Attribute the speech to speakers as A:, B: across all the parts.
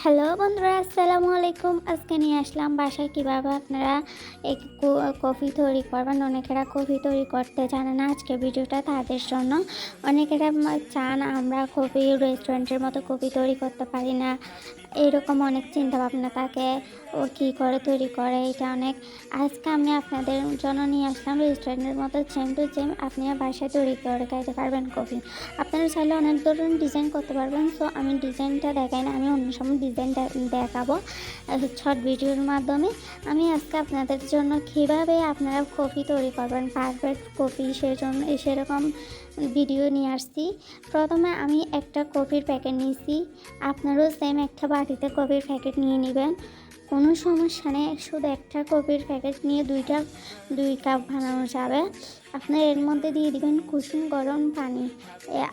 A: Hello বন্ধুরা, আসসালামু আলাইকুম। আজকে নিয়ে আসলাম বাসায় কীভাবে আপনারা এই কো- কফি তৈরি করবেন। অনেকেরা কফি তৈরি করতে জানে না আজকে ভিডিওটা তাদের জন্য। অনেকেরা চান আমরা কফি রেস্টুরেন্টের মতো কফি তৈরি করতে পারি না। এরকম অনেক চিন্তা ভাবনা থাকে, ও কী করে তৈরি করে, এটা অনেক। আজকে আমি আপনাদের জন্য নিয়ে আসলাম রেস্টুরেন্টের মতো সেম টু সেম আপনি বাসায় তৈরি করে খাইতে পারবেন কফি। আপনারা চাইলে অনেক ধরনের ডিজাইন করতে পারবেন সো আমি ডিজাইনটা দেখাই না, আমি অন্য সময় ডিজাইন দেখাবো শর্ট ভিডিওর মাধ্যমে। আমি আজকে আপনাদের জন্য কীভাবে আপনারা কফি তৈরি করবেন পারফেক্ট কফি সেজন্য সেরকম ভিডিও নিয়ে আসছি। প্রথমে আমি একটা কফির প্যাকেট নিয়েছি। আপনারও সেম একটা বাটিতে কফির প্যাকেট নিয়ে নেবেন। কোনো সমস্যা নেই, শুধু একটা কপির প্যাকেট নিয়ে দুইটা, দুই কাপ বানানো যাবে। আপনার এর মধ্যে দিয়ে দিবেন কুসুম গরম পানি।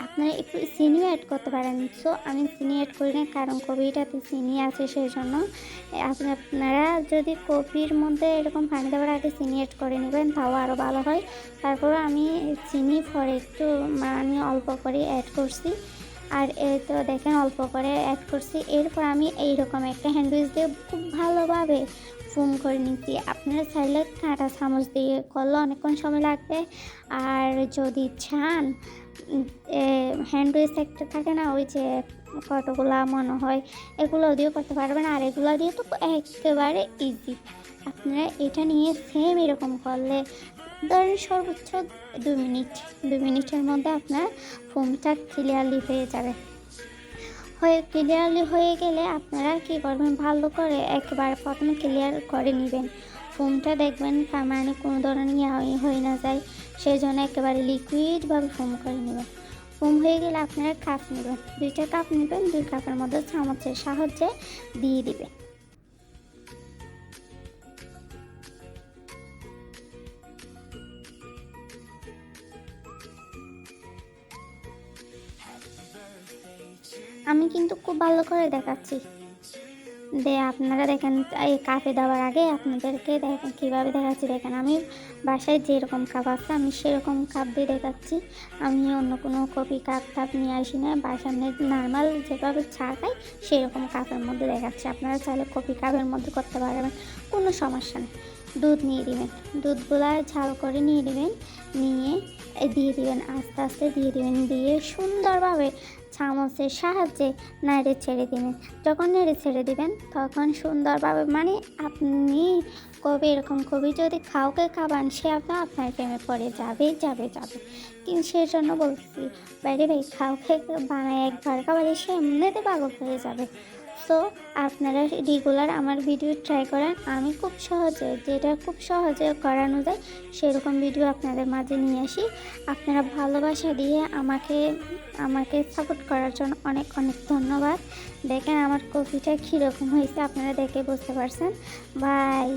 A: আপনারা একটু চিনি অ্যাড করতে পারেন। সো আমি চিনি অ্যাড করি না, কারণ কপিটাতে চিনি আছে সেই জন্য আপনি, আপনারা যদি কপির মধ্যে এরকম পানি দেওয়ার আগে চিনি অ্যাড করে নেবেন, তাও আরও ভালো হয়। তারপর আমি চিনি পরে একটু মানে অল্প করে অ্যাড করছি। আর এই তো দেখেন অল্প করে অ্যাড করছি। এরপর আমি এইরকম একটা হ্যান্ডউইচ দিয়ে খুব ভালোভাবে ফোম করে নিচ্ছি। আপনারা চাইলে কাঁটা চামচ দিয়ে করলে অনেকক্ষণ সময় লাগবে। আর যদি চান হ্যান্ডউইচ একটা থাকে না, ওই যে কতগুলা মনে হয়, এগুলো দিয়েও করতে পারবেন। আর এগুলো দিয়ে তো একেবারে ইজি আপনারা এটা নিয়ে সেম এরকম করলে ধরেন সর্বোচ্চ দু মিনিট, দু মিনিটের মধ্যে আপনার ফোমটা ক্লিয়ারলি হয়ে যাবে। হয়ে ক্লিয়ারলি হয়ে গেলে আপনারা কী করবেন? ভালো করে একেবারে প্রথমে ক্লিয়ার করে নেবেন। ফোমটা দেখবেন মানে কোনো ধরনের ইয়া হয়ে- না যায় সেই জন্য একেবারে লিকুইডভাবে ফোম করে নেবেন। ফোম হয়ে গেলে আপনারা কাপ নেবেন। দুইটা কাপ নেবেন, দুই কাপের মধ্যে চামচের সাহায্যে দিয়ে দিবেন। আমি কিন্তু খুব ভালো করে দেখাচ্ছি। দে, আপনারা দেখেন, এই কাপে দেওয়ার আগে আপনাদেরকে দেখেন, কীভাবে দেখাচ্ছি। দেখেন, আমি বাসায় যেরকম কাপ আছে, আমি সেরকম কাপ দিয়ে দেখাচ্ছি। আমি অন্য কোনো কপি কাপ টাপ নিয়ে আসি না। বাসায় নর্মাল যেভাবে চা খাই, সেরকম কাপের মধ্যে দেখাচ্ছি। আপনারা চাইলে কপি কাপের মধ্যে করতে পারবেন, কোনো সমস্যা নেই। দুধ নিয়ে দিবেন। দুধগুলা ঝাল করে নিয়ে দিবেন, নিয়ে দিয়ে দিবেন, আস্তে আস্তে দিয়ে দিবেন। দিয়ে সুন্দরভাবে চামচের সাহায্যে নেড়ে ছেড়ে দিবেন। যখন নেড়ে ছেড়ে দিবেন, তখন সুন্দরভাবে মানে আপনি কবি এরকম কবি যদি কাউকে খাবান, সে আপনার আপনার প্রেমে পড়ে যাবে যাবে যাবে। কিন্তু সেই জন্য বলছি, বাইরে ভাই, কাউকে বানায় একবার খাবারে সে এমনিতে পাগল হয়ে যাবে। সো আপনারা রেগুলার আমার ভিডিও ট্রাই করেন। আমি খুব সহজে, যেটা খুব সহজে করানো যায়, সেরকম ভিডিও আপনাদের মাঝে নিয়ে আসি। আপনারা ভালোবাসা দিয়ে আমাকে আমাকে সাপোর্ট করার জন্য অনেক অনেক ধন্যবাদ। দেখেন আমার কফিটা কীরকম হয়েছে, আপনারা দেখে বুঝতে পারছেন। বাই